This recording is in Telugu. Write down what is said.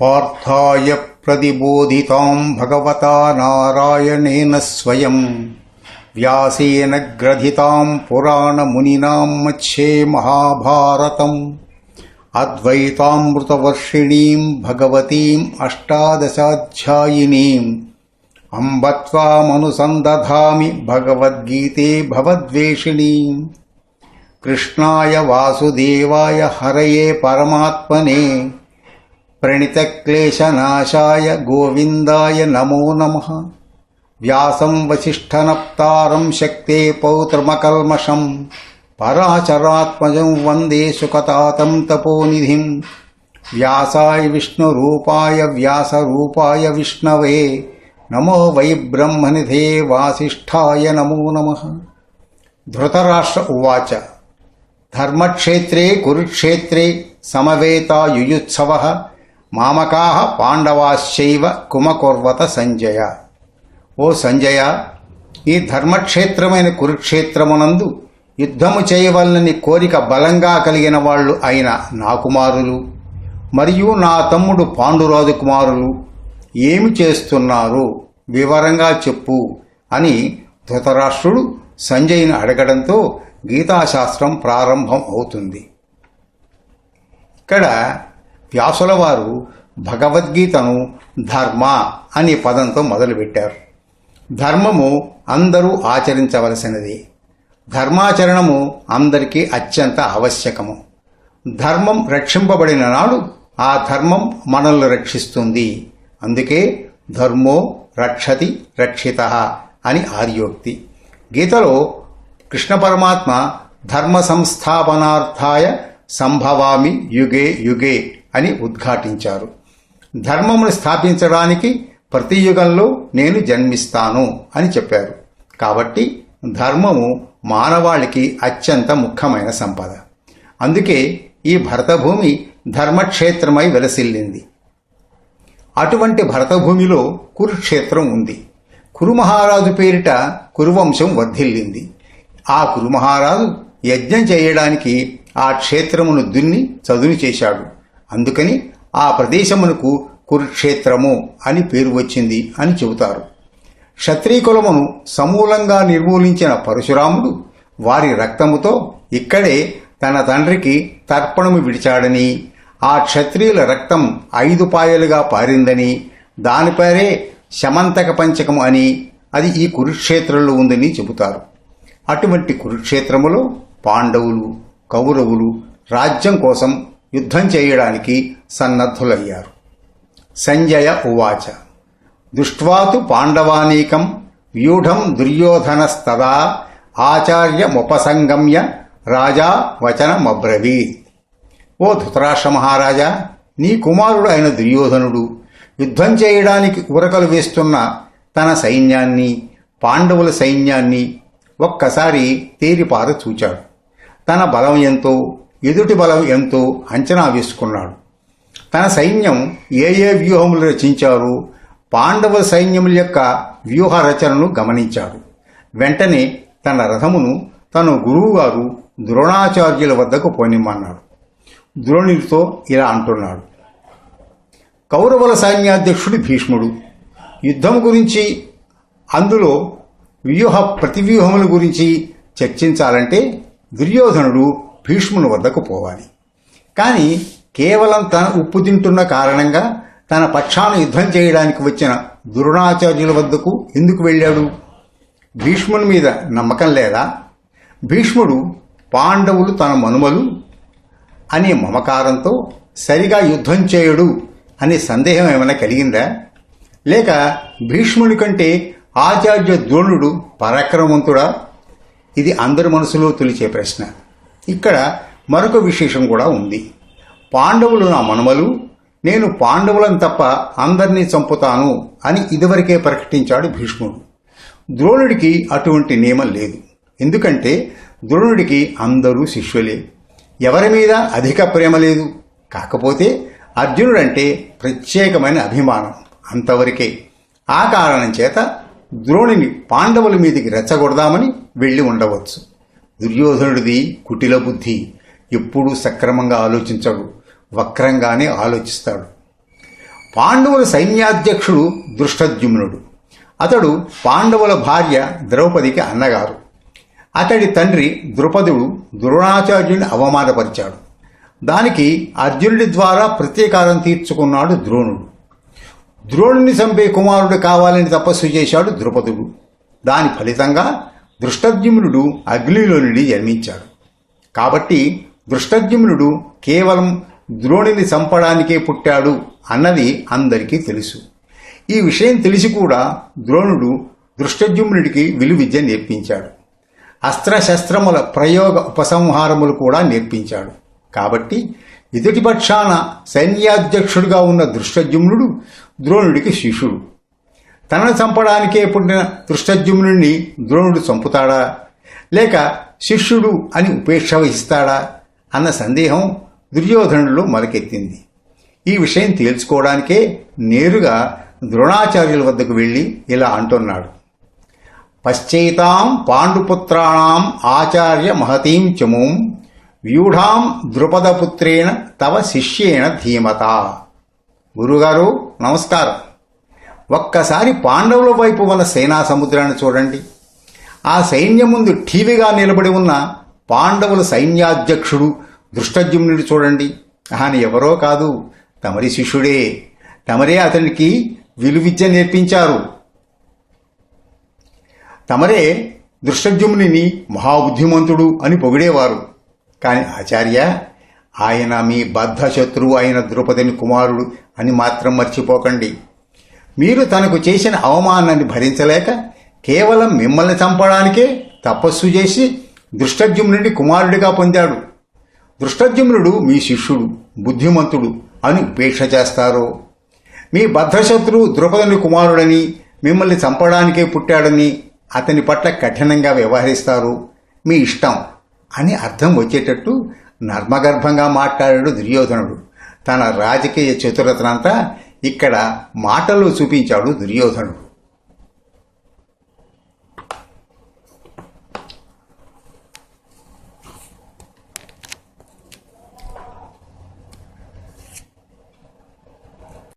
पार्थाय प्रतिबोधितां भगवता नारायणेन स्वयं व्यासेन ग्रथितां पुराणमुनिनां मध्ये महाभारतम् अद्वैतामृतवर्षिणीं भगवतीम् अष्टादशाध्यायिनीम् अम्ब त्वामनुसन्दधामि भगवद्गीते भवद्वेषिणीम् कृष्णाय वासुदेवाय हरये परमात्मने प्रणितक्लेशनाशाय गोविन्दाय नमो नमः। व्यासं वसिष्ठनप्तारं शक्ते पौत्रमकल्मषं पराचरात्मजं वंदे सुकतातं तपोनिधिं व्यासाय विष्णुरूपाय व्यासरूपाय विष्णवे। नमो वै ब्रह्मनिधे वासिष्ठाय नमो नमः। धृतराष्ट्र उवाच। धर्मक्षेत्रे कुरुक्षेत्रे समवेता युयुत्सवः మామకాహ పాండవాశ్చైవ కుమకుర్వత సంజయ. ఓ సంజయ ఈ ధర్మక్షేత్రమైన కురుక్షేత్రమునందు యుద్ధము చేయవలనని కోరిక బలంగా కలిగిన వాళ్ళు అయిన నా కుమారులు మరియు నా తమ్ముడు పాండురాజు కుమారులు ఏమి చేస్తున్నారు వివరంగా చెప్పు అని ధృతరాష్ట్రుడు సంజయ్ని అడగడంతో గీతాశాస్త్రం ప్రారంభం అవుతుంది. ఇక్కడ వ్యాసుల వారు భగవద్గీతను ధర్మ అనే పదంతో మొదలుపెట్టారు. ధర్మము అందరూ ఆచరించవలసినది. ధర్మాచరణము అందరికీ అత్యంత ఆవశ్యకము. ధర్మం రక్షింపబడిన నాడు ఆ ధర్మం మనల్ని రక్షిస్తుంది. అందుకే ధర్మో రక్షతి రక్షిత అని ఆర్యోక్తి గీతలో కృష్ణ పరమాత్మ ధర్మ సంస్థాపనార్థాయ సంభవామి యుగే యుగే అని ఉద్ఘాటించారు. ధర్మమును స్థాపించడానికి ప్రతి యుగంలో నేను జన్మిస్తాను అని చెప్పారు. కాబట్టి ధర్మము మానవాళికి అత్యంత ముఖ్యమైన సంపద. అందుకే ఈ భరతభూమి ధర్మక్షేత్రమై వెలసిల్లింది. అటువంటి భరతభూమిలో కురుక్షేత్రం ఉంది. కురుమహారాజు పేరిట కురువంశం వర్ధిల్లింది. ఆ కురుమహారాజు యజ్ఞం చేయడానికి ఆ క్షేత్రమును దున్ని చదును చేశాడు. అందుకని ఆ ప్రదేశమునకు కురుక్షేత్రము అని పేరు వచ్చింది అని చెబుతారు. క్షత్రియకులమును సమూలంగా నిర్మూలించిన పరశురాముడు వారి రక్తముతో ఇక్కడే తన తండ్రికి తర్పణము విడిచాడని ఆ క్షత్రియుల రక్తం ఐదు పాయలుగా పారిందని దానిపైనే శమంతక పంచకం అని అది ఈ కురుక్షేత్రంలో ఉందని చెబుతారు. అటువంటి కురుక్షేత్రములో పాండవులు కౌరవులు రాజ్యం కోసం యుద్ధం చేయడానికి సన్నద్ధులయ్యారు. సంజయ ఉవాచ దృష్ట్వాతు పాండవానీకం వ్యూఢం దుర్యోధనస్తదా ఆచార్యముపసంగమ్య రాజా వచనమబ్రవీత్. ఓ ధృతరాష్ట్ర మహారాజా నీ కుమారుడు అయిన దుర్యోధనుడు యుద్ధం చేయడానికి ఉరకలు వేస్తున్న తన సైన్యాన్ని పాండవుల సైన్యాన్ని ఒక్కసారి తేరిపార చూచాడు. తన బలం ఎంతో ఎదుటి బలం ఎంతో అంచనా వేసుకున్నాడు. తన సైన్యం ఏ ఏ వ్యూహములు రచించారు పాండవ సైన్యముల యొక్క వ్యూహ రచనను గమనించాడు. వెంటనే తన రథమును తన గురువుగారు ద్రోణాచార్యుల వద్దకు పోనిమ్మన్నాడు. ద్రోణుడితో ఇలా అంటున్నాడు. కౌరవుల సైన్యాధ్యక్షుడు భీష్ముడు యుద్ధం గురించి అందులో వ్యూహ ప్రతివ్యూహముల గురించి చర్చించాలంటే దుర్యోధనుడు భీష్ముని వద్దకు పోవాలి. కానీ కేవలం తన ఉప్పు తింటున్న కారణంగా తన పక్షాన యుద్ధం చేయడానికి వచ్చిన ద్రోణాచార్యుల వద్దకు ఎందుకు వెళ్ళాడు? భీష్ముని మీద నమ్మకం లేదా? భీష్ముడు పాండవులు తన మనుమలు అనే మమకారంతో సరిగా యుద్ధం చేయడు అనే సందేహం ఏమైనా కలిగిందా? లేక భీష్ముని కంటే ఆచార్య ద్రోణుడు పరాక్రమవంతుడా? ఇది అందరి మనసులో తొలిచే ప్రశ్న. ఇక్కడ మరొక విశేషం కూడా ఉంది. పాండవులు నా మనుమలు నేను పాండవులను తప్ప అందరినీ చంపుతాను అని ఇదివరకే ప్రకటించాడు భీష్ముడు. ద్రోణుడికి అటువంటి నియమం లేదు. ఎందుకంటే ద్రోణుడికి అందరూ శిష్యులే. ఎవరి మీద అధిక ప్రేమ లేదు. కాకపోతే అర్జునుడంటే ప్రత్యేకమైన అభిమానం అంతవరకే. ఆ కారణం చేత ద్రోణిని పాండవుల మీదికి రెచ్చగొడదామని వెళ్ళి ఉండవచ్చు. దుర్యోధనుడిది కుటిల బుద్ధి. ఎప్పుడూ సక్రమంగా ఆలోచించడు వక్రంగానే ఆలోచిస్తాడు. పాండవుల సైన్యాధ్యక్షుడు దృష్టద్యుమ్నుడు. అతడు పాండవుల భార్య ద్రౌపదికి అన్నగారు. అతడి తండ్రి ద్రుపదుడు ద్రోణాచార్యుని అవమానపరిచాడు. దానికి అర్జునుడి ద్వారా ప్రతీకారం తీర్చుకున్నాడు ద్రోణుడు. ద్రోణుని చంపే కుమారుడు కావాలని తపస్సు చేశాడు ద్రుపదుడు. దాని ఫలితంగా దృష్టద్యుమ్నుడు అగ్నిలో నుండి జన్మించాడు. కాబట్టి దృష్టద్యుమ్నుడు కేవలం ద్రోణిని చంపడానికే పుట్టాడు అన్నది అందరికీ తెలుసు. ఈ విషయం తెలిసి కూడా ద్రోణుడు దృష్టద్యుమ్నుడికి విలువిద్య నేర్పించాడు. అస్త్రశస్త్రముల ప్రయోగ ఉపసంహారములు కూడా నేర్పించాడు. కాబట్టి ఎదుటిపక్షాన సైన్యాధ్యక్షుడిగా ఉన్న దృష్టజుమ్నుడు ద్రోణుడికి శిష్యుడు. తనను చంపడానికే పుట్టిన దృష్టజ్యుమ్నుణ్ణి ద్రోణుడు చంపుతాడా? లేక శిష్యుడు అని ఉపేక్ష వహిస్తాడా? అన్న సందేహం దుర్యోధనుడిలో మొలకెత్తింది. ఈ విషయం తేల్చుకోవడానికే నేరుగా ద్రోణాచార్యుల వద్దకు వెళ్ళి ఇలా అంటున్నాడు. పశ్చైతాం పాండుపుత్రాణం ఆచార్య మహతీం చముం వ్యూఢాం ద్రుపదపుత్రేణ తవ శిష్యేణ ధీమత. గురుగారు నమస్కారం. ఒక్కసారి పాండవుల వైపు ఉన్న సేనా సముద్రాన్ని చూడండి. ఆ సైన్యం ముందు ఠీవిగా నిలబడి ఉన్న పాండవుల సైన్యాధ్యక్షుడు దృష్టజ్యుమ్నుడు చూడండి. ఆయన ఎవరో కాదు తమరి శిష్యుడే. తమరే అతనికి విలువిద్య నేర్పించారు. తమరే దృష్టజ్యుమ్ని మహాబుద్ధిమంతుడు అని పొగిడేవారు. కానీ ఆచార్య ఆయన మీ బద్ధ శత్రువు అయిన ద్రౌపదిని కుమారుడు అని మాత్రం మర్చిపోకండి. మీరు తనకు చేసిన అవమానాన్ని భరించలేక కేవలం మిమ్మల్ని చంపడానికే తపస్సు చేసి దృష్టజ్యుమ్నుడి కుమారుడిగా పొందాడు. దృష్టజ్యుమ్నుడు మీ శిష్యుడు బుద్ధిమంతుడు అని ఉపేక్ష చేస్తారో. మీ భద్రశత్రువు ద్రుపదుని కుమారుడని మిమ్మల్ని చంపడానికే పుట్టాడని అతని పట్ల కఠినంగా వ్యవహరిస్తారు. మీ ఇష్టం అని అర్థం వచ్చేటట్టు నర్మగర్భంగా మాట్లాడాడు దుర్యోధనుడు. తన రాజకీయ చతురతనంతా ఇక్కడ మాటల్లో చూపించాడు దుర్యోధనుడు.